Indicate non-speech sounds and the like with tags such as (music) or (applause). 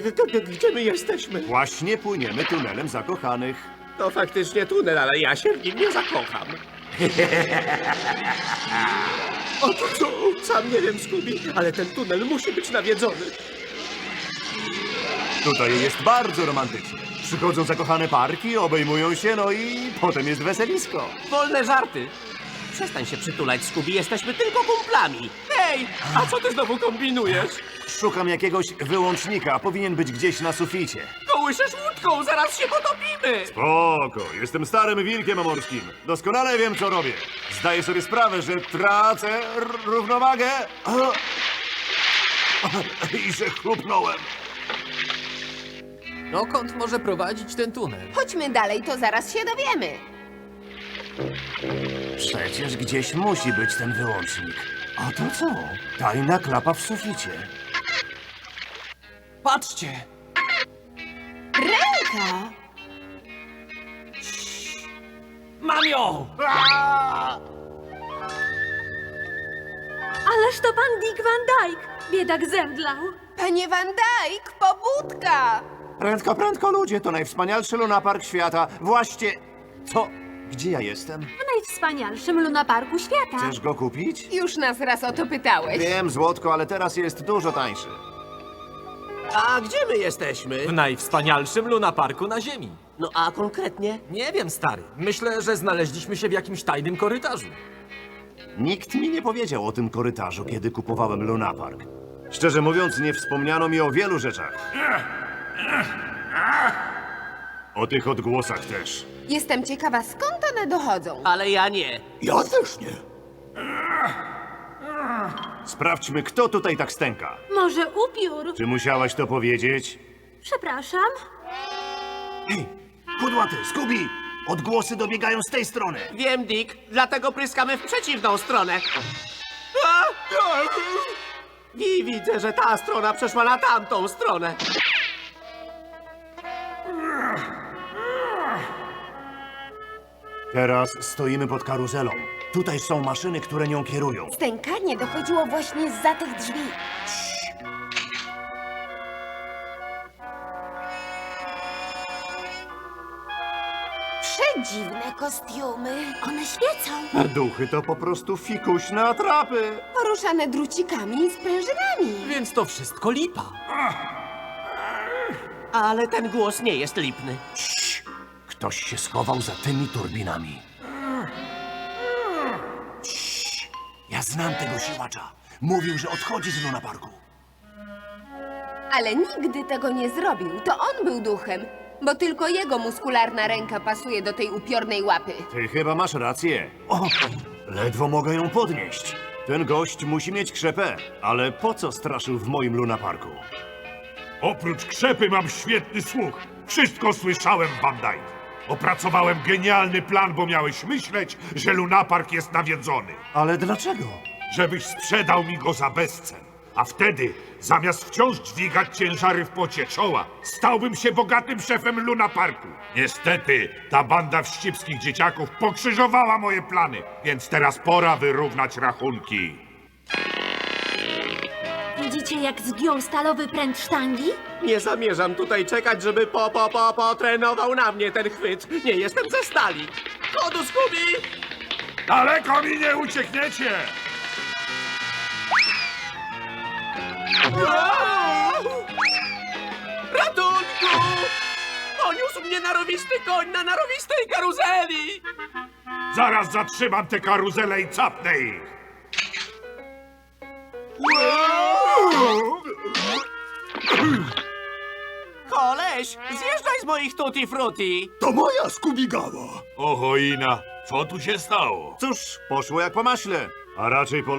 Gdzie my jesteśmy? Właśnie płyniemy tunelem zakochanych. To faktycznie tunel, ale ja się w nim nie zakocham. (laughs) O to co? Sam nie wiem, Scooby, ale ten tunel musi być nawiedzony. Tutaj jest bardzo romantycznie. Przychodzą zakochane parki, obejmują się, no i potem jest weselisko. Wolne żarty. Przestań się przytulać, Scooby, jesteśmy tylko kumplami. Hej, a co ty znowu kombinujesz? Szukam jakiegoś wyłącznika, powinien być gdzieś na suficie. Kołyszesz łódką, zaraz się potopimy! Spoko, jestem starym wilkiem morskim. Doskonale wiem, co robię. Zdaję sobie sprawę, że tracę r- równowagę. (laughs) I że chlupnąłem. Dokąd może prowadzić ten tunel? Chodźmy dalej, to zaraz się dowiemy. Przecież gdzieś musi być ten wyłącznik. A to co? Tajna klapa w suficie. Patrzcie! Ręka! Mam ją! Ależ to pan Dick Van Dyke! Biedak zemdlał. Panie Van Dyke, pobudka! Prędko, prędko, ludzie, to najwspanialszy lunapark świata. Właśnie... Co? Gdzie ja jestem? W najwspanialszym lunaparku świata. Chcesz go kupić? Już nas raz o to pytałeś. Wiem, złotko, ale teraz jest dużo tańszy. A gdzie my jesteśmy? W najwspanialszym lunaparku na Ziemi. No a konkretnie? Nie wiem, stary. Myślę, że znaleźliśmy się w jakimś tajnym korytarzu. Nikt mi nie powiedział o tym korytarzu, kiedy kupowałem lunapark. Szczerze mówiąc, nie wspomniano mi o wielu rzeczach. O tych odgłosach też. Jestem ciekawa, skąd one dochodzą. Ale ja nie. Ja też nie. Sprawdźmy, kto tutaj tak stęka. Może upiór? Czy musiałaś to powiedzieć? Przepraszam. Ej, kudłaty, Scooby! Odgłosy dobiegają z tej strony. Wiem, Dick, dlatego pryskamy w przeciwną stronę. A! I widzę, że ta strona przeszła na tamtą stronę. Teraz stoimy pod karuzelą. Tutaj są maszyny, które nią kierują. Stękanie dochodziło właśnie zza tych drzwi. Przedziwne kostiumy. One świecą. A duchy to po prostu fikuśne atrapy. Poruszane drucikami i sprężynami. Więc to wszystko lipa. Ale ten głos nie jest lipny. Ktoś się schował za tymi turbinami. Cii, Ja znam tego siłacza. Mówił, że odchodzi z lunaparku. Ale nigdy tego nie zrobił. To on był duchem. Bo tylko jego muskularna ręka pasuje do tej upiornej łapy. Ty chyba masz rację. O, ledwo mogę ją podnieść. Ten gość musi mieć krzepę. Ale po co straszył w moim lunaparku? Oprócz krzepy mam świetny słuch. Wszystko słyszałem, Van Dyke. Opracowałem genialny plan, bo miałeś myśleć, że lunapark jest nawiedzony. Ale dlaczego? Żebyś sprzedał mi go za bezcen. A wtedy, zamiast wciąż dźwigać ciężary w pocie czoła, stałbym się bogatym szefem lunaparku. Niestety, ta banda wścibskich dzieciaków pokrzyżowała moje plany, więc teraz pora wyrównać rachunki. Widzicie, jak zgiął stalowy pręt sztangi? Nie zamierzam tutaj czekać, żeby po, po, po, potrenował na mnie ten chwyt. Nie jestem ze stali. Chodu, Scooby! Daleko mi nie uciekniecie! Ratunku! Poniósł mnie narowisty koń na narowistej karuzeli! Zaraz zatrzymam tę karuzelę i capnę ich! Koleś, zjeżdżaj z moich tutti frutti! To moja skubigała. Oho, Ina, co tu się stało? Cóż, poszło jak po maśle. A raczej po